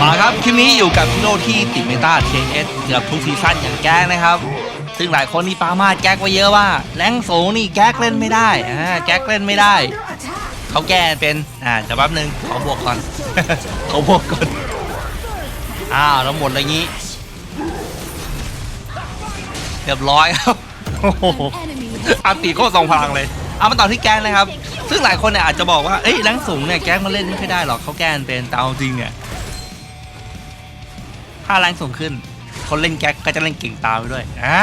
มาครับคลิปนี้อยู่กับฮีโร่ที่ติดเมตา TS เกือบทุกซีซั่นอย่างแก๊กนะครับ ซึ่งหลายคนนี่ปามาดแก๊กไว้เยอะว่าแรงสูงนี่แก๊กเล่นไม่ได้อ่าแก๊กเล่นไม่ได้ เขาแก้เป็นอ่าเดี๋ยวแป๊บนึงขอบวกก่อนขอบวกก่อนอ้าวแล้วหมดอะไรงี้เรียบร้อยครับโอ้โหอันตีโคตรทรงพลังเลยเอามาต่อที่แก๊งเลยครับ ซึ่งหลายคนเนี่ยอาจจะบอกว่าเอ้ยแรงสูงเนี่ยแก๊งมาเล่นไม่ค่อยได้หรอกเขาแก้กันเป็นแต่เอาจริงเนี่ย ถ้าแรงสูงขึ้น คนเล่นแก๊กก็จะเล่นเก่งตามไปด้วยอ่า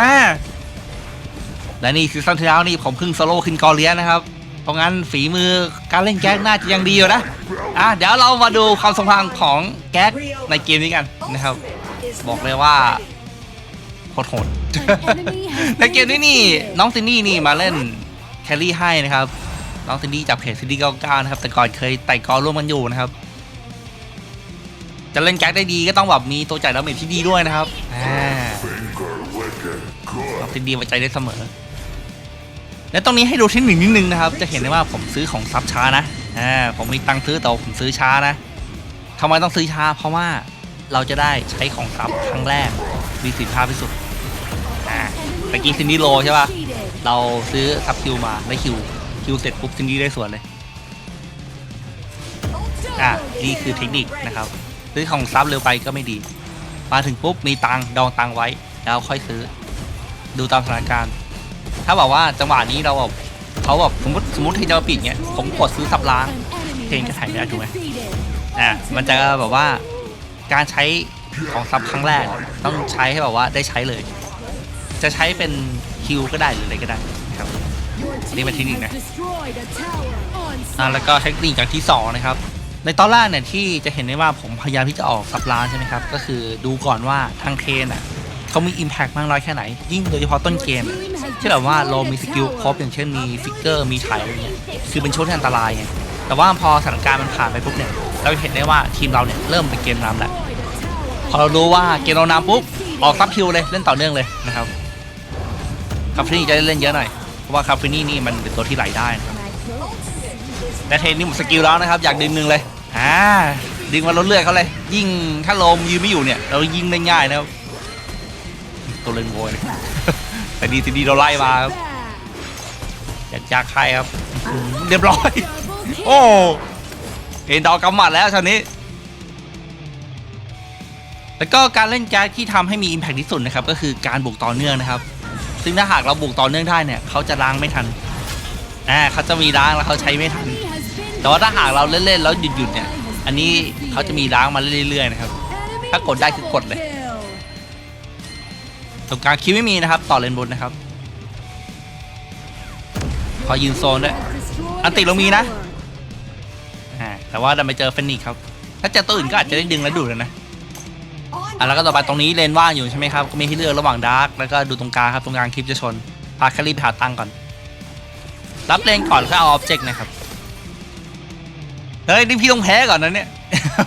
และนี่ซีซั่นที่แล้วนี่ผมเพิ่งโซโล่ขึ้นกอเลียนะครับ เพราะงั้นฝีมือการเล่นแก๊กน่าจะยังดีอยู่นะอะเดี๋ยวเรามาดูความทรงพังของแก๊กในเกมนี้กันนะครับ บอกเลยว่าโคตรโหดในเกมนี้นี่น้องซินนี่นี่มาเล่นแคลรี่ให้นะครับ น้องซินนี่จากเพจซินดี้99นะครับ แต่ก่อนเคยไต่กอร่วมกันอยู่นะครับ จะเล่นแก๊กได้ดีก็ต้องแบบมีตัวจ่ายดาเมจที่ดีด้วยนะครับอ่าน้องดีไว้ใจได้เสมอ และตรงนี้ให้ดูเทคนิคนิดนึงนะครับ จะเห็นได้ว่าผมซื้อของซับช้านะอ่าผมมีตังค์ซื้อแต่ผมซื้อช้านะทำไมต้องซื้อช้า เพราะว่าเราจะได้ใช้ของซับครั้งแรกมีสิทธิภาที่สุดอ่าตะกี้ซินดี้โลใช่ป่ะเราซื้อซับคิวมาได้คิวคิวเสร็จปุ๊บซินดี้ได้ส่วนเลยอ่านี่คือเทคนิคนะครับ ซื้อของซับเร็วไปก็ไม่ดี มาถึงปุ๊บมีตังดองตังไว้ แล้วค่อยซื้อ ดูตามสถานการณ์ ถ้าบอกว่าจังหวะนี้เราแบบเขาแบบสมมติสมมติเทนจะปิดเงี้ยผมกดซื้อสับล้างเพลงจะถ่ายไม่ได้ถูกไหมอ่ามันจะแบบว่าการใช้ของซับครั้งแรก ต้องใช้ให้แบบว่าได้ใช้เลย จะใช้เป็นคิวก็ได้หรืออะไรก็ได้นะครับนี่เป็นเทคนิคนะอ่าแล้วก็เทคนิคอย่างที่สองนะครับ ในตอนแรกเนี่ยที่จะเห็นได้ว่าผมพยายามที่จะออกซับล้านใช่ไหมครับ ก็คือดูก่อนว่าทางเทนอะเขามี Impact มากน้อยแค่ไหน ยิ่งโดยเฉพาะต้นเกมที่แบบว่าเรามีสกิลครบอย่างเช่นมีฟิกเกอร์มีถ่ายอะไรเงี้ยคือเป็นช่วงที่อันตรายไงแต่ว่าพอสถานการณ์มันผ่านไปปุ๊บเนี่ยเราเห็นได้ว่าทีมเราเนี่ยเริ่มเป็นเกมนำแล้วพอเรารู้ว่าเกมเรานำปุ๊บออกซับคิวเลยเล่นต่อเนื่องเลยนะครับคาฟินี่จะเล่นเยอะหน่อยเพราะว่าคาฟินี่นี่มันเป็นตัวที่ไหลได้นะครับ และเทรนนี่หมดสกิลแล้วนะครับ อยากดึงหนึ่งเลยอ่าดึงมาลดเลือดเขาเลย ยิ่งถ้าโลมยืนไม่อยู่เนี่ย เรายิงได้ง่ายนะครับ ตัวเลนโวยแต่ดีทีดีเราไล่มาครับอยากจากใครครับอื้อหือเรียบร้อย โอ้เห็นดอกกำหมัดแล้วชาวนี้แล้วก็การเล่นแก๊สที่ทำให้มี Impact ที่สุดนะครับ ก็คือการบุกต่อเนื่องนะครับ ซึ่งถ้าหากเราบุกต่อเนื่องได้เนี่ย เขาจะล้างไม่ทัน อ่าเขาจะมีล้างแล้วเขาใช้ไม่ทัน แต่ว่าถ้าหากเราเล่นๆแล้วหยุดๆเนี่ย อันนี้เขาจะมีล้างมาเรื่อยๆนะครับ ถ้ากดได้คือกดเลย ตรงกลางคิวไม่มีนะครับ ต่อเลนบนนะครับพอยืนโซนด้วย อันติเรามีนะ อ่า แต่ว่าดันไปเจอเฟนิกครับ ถ้าเจอตัวอื่นก็อาจจะได้ดึงและดูดเลยนะอะแล้วก็ต่อไปตรงนี้เลนว่างอยู่ใช่ไหมครับ ก็มีให้เลือกระหว่างดาร์กแล้วก็ดูตรงกลางครับ ตรงกลางคลิปจะชน พาคลรี่ไปหาตังก่อน รับเลนก่อนแล้วก็เอาออบเจกต์นะครับ เฮ้ย นี่พี่ต้องแพ้ก่อนนะเนี่ย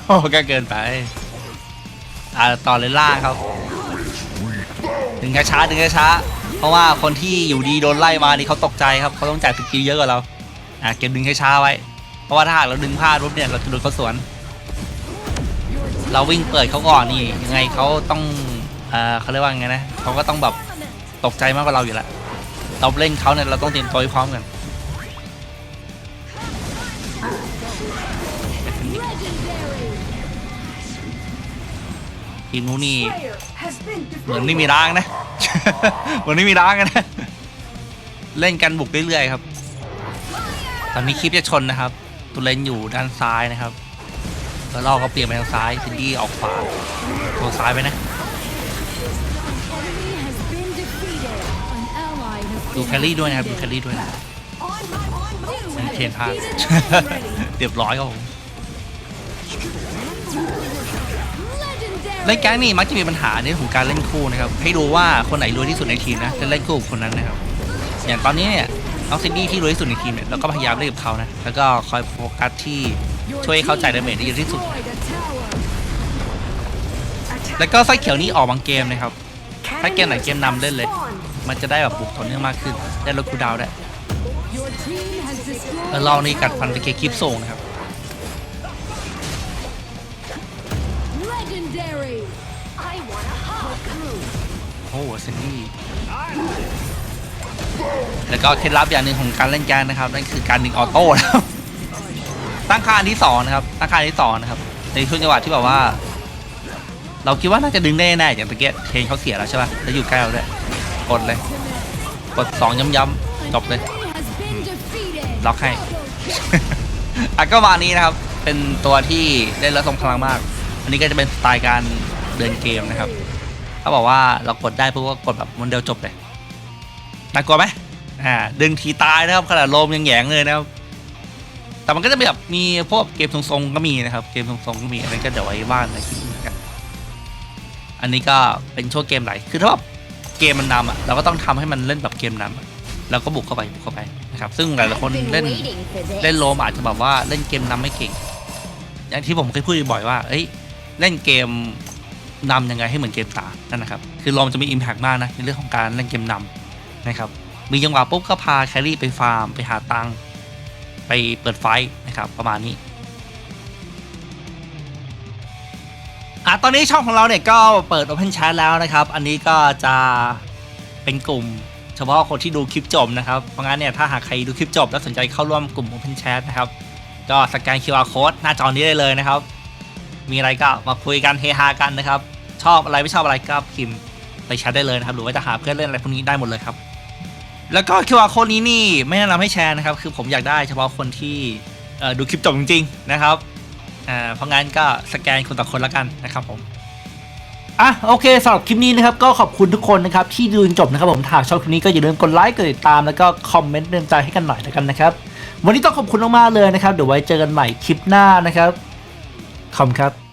โอ้ก็เกินไป อ่าต่อเลนล่าครับดึงช้าๆดึงช้า เพราะว่าคนที่อยู่ดีโดนไล่มานี่เขาตกใจครับเขาต้องจ่ายสกิลเยอะกว่าเรา อ่าเก็บดึงช้าไว้ เพราะว่าถ้าหากเราดึงพลาดปุ๊บเนี่ยเราจะโดนเขาสวน เราวิ่งเปิดเขาก่อนนี่ยังไงเขาต้องเอ่อเขาเรียกว่าไงนะเขาก็ต้องแบบตกใจมากกว่าเราอยู่แล้วเราเล่นเขาเนี่ยเราต้องเตรียมตัวให้พร้อมกัน ทีมนู้นนี่เหมือนไม่มีร้างนะ เหมือนไม่มีร้างกันนะ เล่นกันบุกเรื่อยๆครับ ตอนนี้คลิปจะชนนะครับตัวเลนอยู่ด้านซ้ายนะครับ แล้วเราก็เปลี่ยนไปทางซ้ายซินดี้ออกขวาตัวซ้ายไปนะ ดูแคลรี่ด้วยนะครับ ดูแคลรี่ด้วยนะเทนพลาดเรียบร้อยครับผม เล่นแก๊งนี่มักจะมีปัญหาในเรื่องของการเล่นคู่นะครับ ให้ดูว่าคนไหนรวยที่สุดในทีมนะจะเล่นคู่กับคนนั้นนะครับ อย่างตอนนี้เนี่ยน้องซินดี้ที่รวยที่สุดในทีมเนี่ยเราก็พยายามเล่นกับเขานะ แล้วก็คอยโฟกัสที่ช่วยให้เขาจ่ายดาเมจได้เยอะที่สุด แล้วก็ไฟเขียวนี้ออกบางเกมนะครับ ถ้าเกมไหนเกมนำเล่นเลย มันจะได้แบบบุกต่อเนื่องมากขึ้น ได้ลดคูดาวได้แล้วลองนี่กัดฟันไปเคคลิปส่งนะครับ โอ้เซนดี้แล้วก็เคล็ดลับอย่างหนึ่งของการเล่นแกนนะครับนั่นคือการดึงออโต้นะครับตั้งค่าอันที่สองนะครับตั้งค่าอันที่สองนะครับในช่วงจังหวะที่แบบว่า เราคิดว่าน่าจะดึงได้แน่อย่างตะเกียบเทนเขาเสียแล้วใช่ป่ะแล้วอยู่ใกล้เราด้วยกดเลยกดสองย้ำๆจบเลยล็อกให้อะก็มานี้นะครับ เป็นตัวที่เล่นแล้วทรงพลังมาก อันนี้ก็จะเป็นสไตล์การเดินเกมนะครับ เขาบอกว่าเรากดได้ปุ๊บก็กดแบบมันเดียวจบเลยน่ากลัวไหมอ่าดึงทีตายนะครับขนาดโลมยังแหยงเลยนะครับแต่มันก็จะแบบมีพวกเกมทรงๆก็มีนะครับ เกมทรงๆก็มีอันนี้ก็เดี๋ยวไว้ว่างในคลิปนี้กันอันนี้ก็เป็นช่วงเกมไหลคือถ้าแบบเกมมันนำอะเราก็ต้องทำให้มันเล่นแบบเกมนำอะแล้วก็บุกเข้าไปบุกเข้าไปนะครับซึ่งหลายๆคน Been เล่น waiting for this. เล่นโลมอาจจะแบบว่าเล่นเกมนำไม่เก่ง อย่างที่ผมเคยพูดบ่อยว่า เอ้ยเล่นเกม นำยังไงให้เหมือนเกมตานั่นนะครับ คือโลมจะมีอิมแพกมากนะในเรื่องของการเล่นเกมนำนะครับ มีจังหวะปุ๊บก็พาแครี่ไปฟาร์ม ไปหาตังค์ไปเปิดไฟนะครับประมาณนี้อะตอนนี้ช่องของเราเนี่ยก็เปิด Open Chat แล้วนะครับ อันนี้ก็จะเป็นกลุ่มเฉพาะคนที่ดูคลิปจบนะครับเพราะงั้นเนี่ยถ้าหากใครดูคลิปจบ แล้วสนใจเข้าร่วมกลุ่ม Open Chat นะครับ ก็สแกน QR Code หน้าจอนี้ได้เลยนะครับ มีอะไรก็มาคุยกันเฮฮากันนะครับ ชอบอะไรไม่ชอบอะไรก็พิมพ์ไปแชทได้เลยนะครับ หรือว่าจะหาเพื่อนเล่นอะไรพวกนี้ได้หมดเลยครับ แล้วก็ QR Code นี้นี่ไม่แนะนำให้แชร์นะครับ คือผมอยากได้เฉพาะคนที่ดูคลิปจบจริงๆนะครับเพราะงั้นก็สแกนคนต่อคนละกันนะครับผมอะโอเคสำหรับคลิปนี้นะครับก็ขอบคุณทุกคนนะครับที่ดูจนจบนะครับผมถ้าชอบคลิปนี้ก็อย่าลืมกดไลค์กดติดตามแล้วก็คอมเมนต์เตือนใจให้กันหน่อยแล้วกันนะครับ วันนี้ต้องขอบคุณมากๆเลยนะครับ เดี๋ยวไว้เจอกันใหม่คลิปหน้านะครับขอบคุณครับ